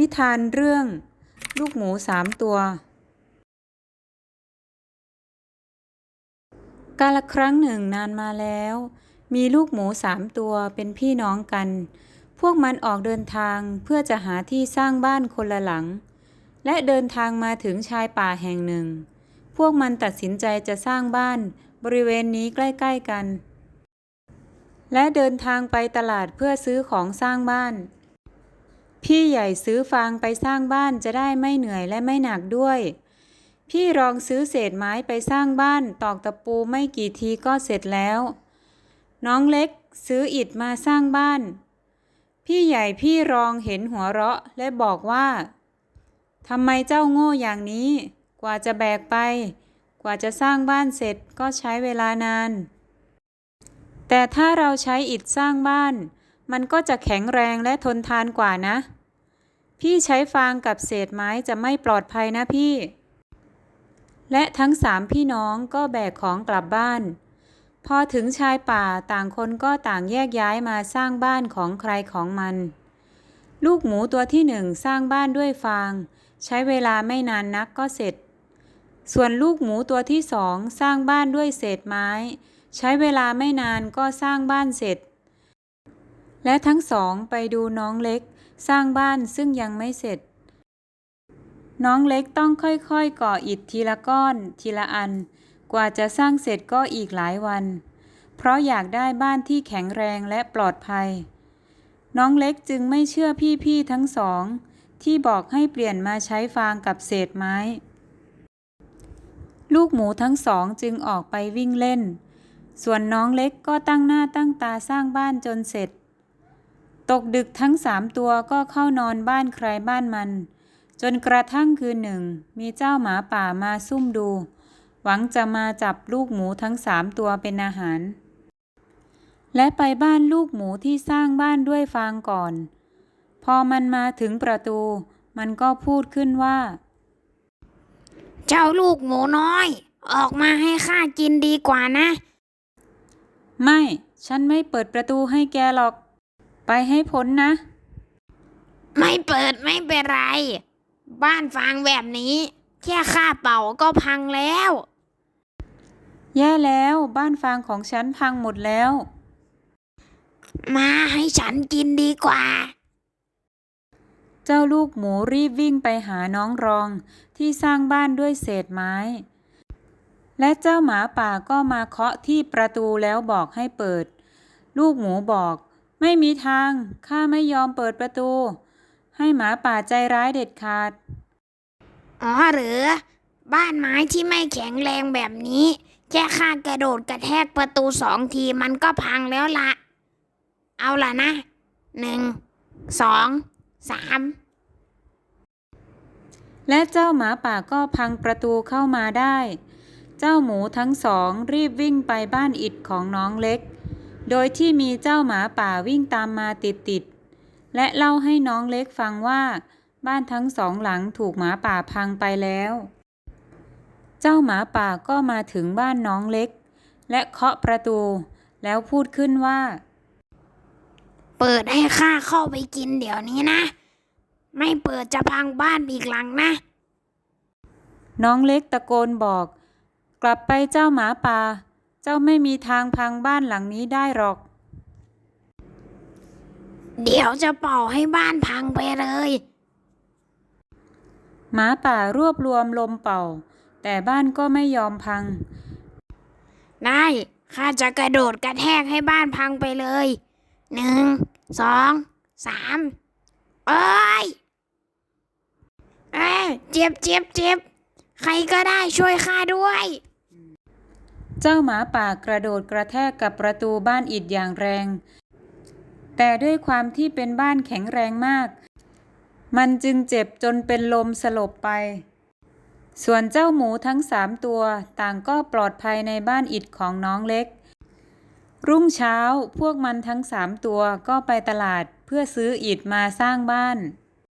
นิทานเรื่อง ลูกหมูสามตัว กาลครั้งหนึ่งนานมาแล้ว มีลูกหมูสามตัวเป็นพี่น้องกัน พวกมันออกเดินทางเพื่อจะหาที่สร้างบ้านคนละหลัง และเดินทางมาถึงชายป่าแห่งหนึ่ง พวกมันตัดสินใจจะสร้างบ้านบริเวณนี้ใกล้ ๆกัน และเดินทางไปตลาดเพื่อซื้อของสร้างบ้าน พี่ใหญ่ซื้อฟางไปสร้างบ้านจะได้ไม่เหนื่อยและไม่หนักด้วย พี่รองซื้อเศษไม้ไปสร้างบ้าน ตอกตะปูไม่กี่ทีก็เสร็จแล้ว น้องเล็กซื้ออิฐมาสร้างบ้าน พี่ใหญ่พี่รองเห็นหัวเราะและบอกว่าทำไมเจ้าโง่อย่างนี้ กว่าจะแบกไป กว่าจะสร้างบ้านเสร็จก็ใช้เวลานาน แต่ถ้าเราใช้อิฐสร้างบ้าน มันก็จะแข็งแรงและทนทานกว่านะ พี่ใช้ฟางกับเศษไม้จะไม่ปลอดภัยนะพี่ และทั้งสามพี่น้องก็แบกของกลับบ้าน พอถึงชายป่าต่างคนก็ต่างแยกย้ายมาสร้างบ้านของใครของมัน ลูกหมูตัวที่หนึ่งสร้างบ้านด้วยฟาง ใช้เวลาไม่นานนักก็เสร็จ ส่วนลูกหมูตัวที่สองสร้างบ้านด้วยเศษไม้ ใช้เวลาไม่นานก็สร้างบ้านเสร็จ และทั้งสองไปดูน้องเล็ก สร้างบ้านซึ่งยังไม่เสร็จ น้องเล็กต้องค่อยๆ ก่ออิฐทีละก้อนทีละอัน กว่าจะสร้างเสร็จก็อีกหลายวัน เพราะอยากได้บ้านที่แข็งแรงและปลอดภัย น้องเล็กจึงไม่เชื่อพี่ๆทั้งสอง ที่บอกให้เปลี่ยนมาใช้ฟางกับเศษไม้ ลูกหมูทั้งสองจึงออกไปวิ่งเล่น ส่วนน้องเล็กก็ตั้งหน้าตั้งตาสร้างบ้านจนเสร็จ ตกดึกทั้งสามตัวก็เข้านอนบ้านใครบ้านมัน จนกระทั่งคืนหนึ่ง มีเจ้าหมาป่ามาซุ่มดู หวังจะมาจับลูกหมูทั้งสามตัวเป็นอาหาร และไปบ้านลูกหมูที่สร้างบ้านด้วยฟางก่อน พอมันมาถึงประตู มันก็พูดขึ้นว่า เจ้าลูกหมูน้อย ออกมาให้ข้ากินดีกว่านะ ไม่ ฉันไม่เปิดประตูให้แกหรอก ไปให้พ้นนะ ไม่เปิดไม่เป็นไร บ้านฟางแบบนี้ แค่ข้าเป่าก็พังแล้ว แย่แล้วบ้านฟางของฉันพังหมดแล้ว มาให้ฉันกินดีกว่า เจ้าลูกหมูรีบวิ่งไปหาน้องรองที่สร้างบ้านด้วยเศษไม้ และเจ้าหมาป่าก็มาเคาะที่ประตูแล้วบอกให้เปิด ลูกหมูบอก ไม่มีทาง ข้าไม่ยอมเปิดประตู ให้หมาป่าใจร้ายเด็ดขาด อ๋อหรือ บ้านไม้ที่ไม่แข็งแรงแบบนี้ แค่ข้ากระโดดกระแทกประตูสองทีมันก็พังแล้วละ เอาล่ะนะ หนึ่ง สอง สาม และเจ้าหมาป่าก็พังประตูเข้ามาได้ เจ้าหมูทั้งสองรีบวิ่งไปบ้านอิฐของน้องเล็ก โดยที่มีเจ้าหมาป่าวิ่งตามมาติดๆ และเล่าให้น้องเล็กฟังว่า บ้านทั้งสองหลังถูกหมาป่าพังไปแล้ว เจ้าหมาป่าก็มาถึงบ้านน้องเล็ก และเคาะประตู แล้วพูดขึ้นว่า เปิดให้ข้าเข้าไปกินเดี๋ยวนี้นะ ไม่เปิดจะพังบ้านอีกหลังนะ น้องเล็กตะโกนบอก กลับไปเจ้าหมาป่า เจ้าไม่มีทางพังบ้านหลังนี้ได้หรอก เดี๋ยวจะเป่าให้บ้านพังไปเลย หมาป่ารวบรวมลมเป่า แต่บ้านก็ไม่ยอมพังได้ข้าจะกระโดดกระแทกให้บ้านพังไปเลย หนึ่ง สอง สามเอ้ยเอ้ยเจ็บเจ็บเจ็บ ใครก็ได้ช่วยข้าด้วย เจ้าหมาป่ากระโดดกระแทกกับประตูบ้านอิฐอย่างแรง แต่ด้วยความที่เป็นบ้านแข็งแรงมาก มันจึงเจ็บจนเป็นลมสลบไป ส่วนเจ้าหมูทั้งสามตัวต่างก็ปลอดภัยในบ้านอิฐของน้องเล็ก รุ่งเช้าพวกมันทั้งสามตัวก็ไปตลาดเพื่อซื้ออิฐมาสร้างบ้าน